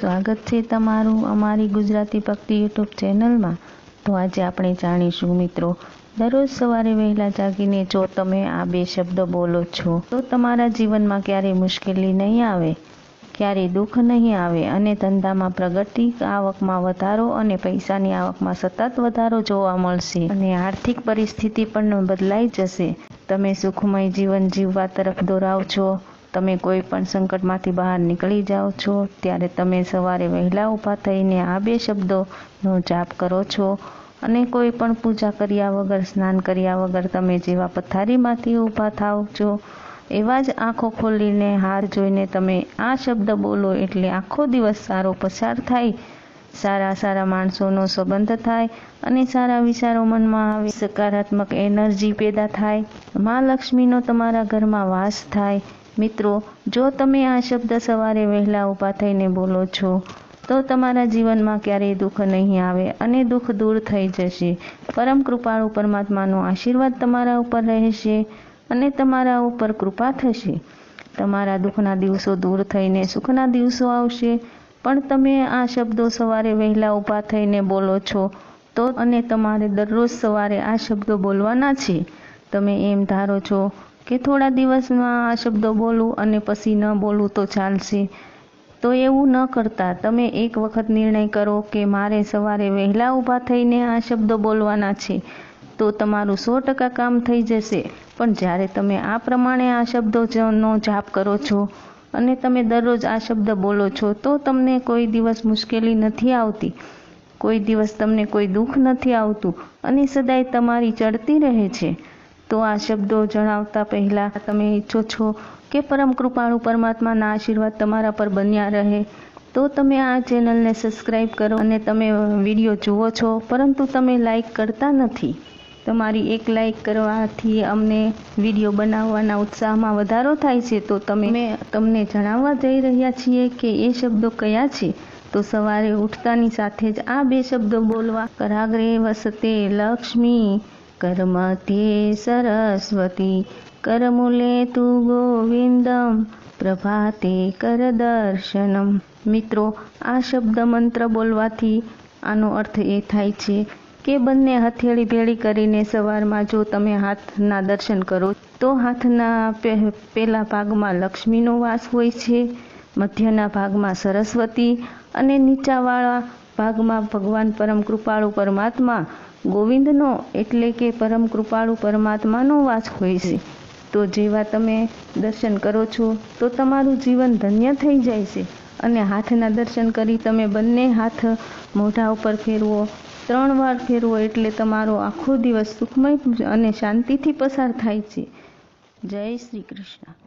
સ્વાગત છે તમારું અમારી ગુજરાતી ભક્તિ યુટ્યુબ ચેનલમાં. તો આજે આપણે જાણીશું મિત્રો, દરરોજ સવારે વહેલા જાગીને જો તમે આ બે શબ્દ બોલો છો, તો તમારા જીવનમાં ક્યારેય મુશ્કેલી નહીં આવે ક્યારેય દુઃખ નહીં આવે અને ધંધામાં પ્રગતિ આવકમાં વધારો અને પૈસાની આવકમાં સતત વધારો જોવા મળશે અને આર્થિક પરિસ્થિતિ પણ બદલાઈ જશે. તમે સુખમય જીવન જીવવા તરફ દોરાવશો તમે કોઈ પણ સંકટમાંથી બહાર નીકળી જાઓ છો, ત્યારે તમે સવારે વહેલા ઊભા થઈને આ બે શબ્દોનો જાપ કરો છો અને કોઈ પણ પૂજા કર્યા વગર, સ્નાન કર્યા વગર તમે જેવા પથારીમાંથી ઊભા થાવ છો, એવા જ આંખો ખોલીને હાર જોઈને તમે આ શબ્દ બોલો એટલે આખો દિવસ સારો પસાર થાય, સારા સારા માણસોનો સંબંધ થાય અને સારા વિચારો મનમાં આવે, સકારાત્મક એનર્જી પેદા થાય મા લક્ષ્મીનો તમારા ઘરમાં વાસ થાય મિત્રો, જો તમે આ શબ્દ સવારે વહેલા ઊભા થઈને બોલો છો, તો તમારા જીવનમાં ક્યારેય દુઃખ નહીં આવે અને દુઃખ દૂર થઈ જશે. પરમ કૃપાળુ પરમાત્માનો આશીર્વાદ તમારા ઉપર રહેશે અને તમારા ઉપર કૃપા થશે. તમારા દુઃખના દિવસો દૂર થઈને સુખના દિવસો આવશે, પણ તમે આ શબ્દો સવારે વહેલા ઊભા થઈને બોલો છો, તો અને તમારે દરરોજ સવારે આ શબ્દો બોલવાના છે. તમે એમ ધારો છો કે થોડા દિવસમાં આ શબ્દો બોલું અને પછી ન બોલું તો ચાલશે. તો એવું ન કરતા. તમે એક વખત નિર્ણય કરો કે મારે સવારે વહેલા ઊભા થઈને આ શબ્દો બોલવાના છે, તો તમારું સો ટકા કામ થઈ જશે. પણ જ્યારે તમે આ પ્રમાણે આ શબ્દોનો જાપ કરો છો અને તમે દરરોજ આ શબ્દ બોલો છો, તો તમને કોઈ દિવસ મુશ્કેલી નથી આવતી. કોઈ દિવસ તમને કોઈ દુઃખ નથી આવતું અને સદાય તમારી ચડતી રહે છે. તો આ શબ્દો જણાવતા પહેલાં તમે ઈચ્છો છો કે પરમ કૃપાળુ પરમાત્માના આશીર્વાદ તમારા પર બન્યા રહે. તો તમે આ ચેનલને સબસ્ક્રાઈબ કરો અને તમે વીડિયો જુઓ છો, પરંતુ તમે લાઈક કરતા નથી. તમારી એક લાઈક કરવાથી અમને વીડિયો બનાવવાના ઉત્સાહમાં વધારો થાય છે. તો તમે, તમને જણાવવા જઈ રહ્યા છીએ કે એ શબ્દો કયા છે? તો સવારે ઉઠતાની સાથે જ આ બે શબ્દો બોલવા કરાગ્રે વસતે લક્ષ્મી કર્મધ્યે સરસ્વતી કરમૂલે તુ ગોવિંદમ પ્રભાતે કર દર્શનમ મિત્રો આ શબ્દ મંત્ર બોલવાથી આનો અર્થ એ થાય છે કે બંને હથેળી ભેળી કરીને સવારમાં જો તમે હાથના દર્શન કરો, તો હાથના પહેલા ભાગમાં લક્ષ્મીનો વાસ હોય છે, મધ્યના ભાગમાં સરસ્વતી અને નીચાવાળા ભાગમાં ભગવાન પરમ કૃપાળુ પરમાત્મા, ગોવિંદનો એટલે કે પરમ કૃપાળુ પરમાત્માનો વાસ હોય છે. તો જેવા તમે દર્શન કરો છો, તો તમારું જીવન ધન્ય થઈ જાય છે. અને હાથના દર્શન કરી તમે બંને હાથ મોઢા ઉપર ફેરવો, ત્રણ વાર ફેરવો એટલે તમારો આખો દિવસ સુખમય અને શાંતિથી પસાર થાય છે. જય શ્રી કૃષ્ણ.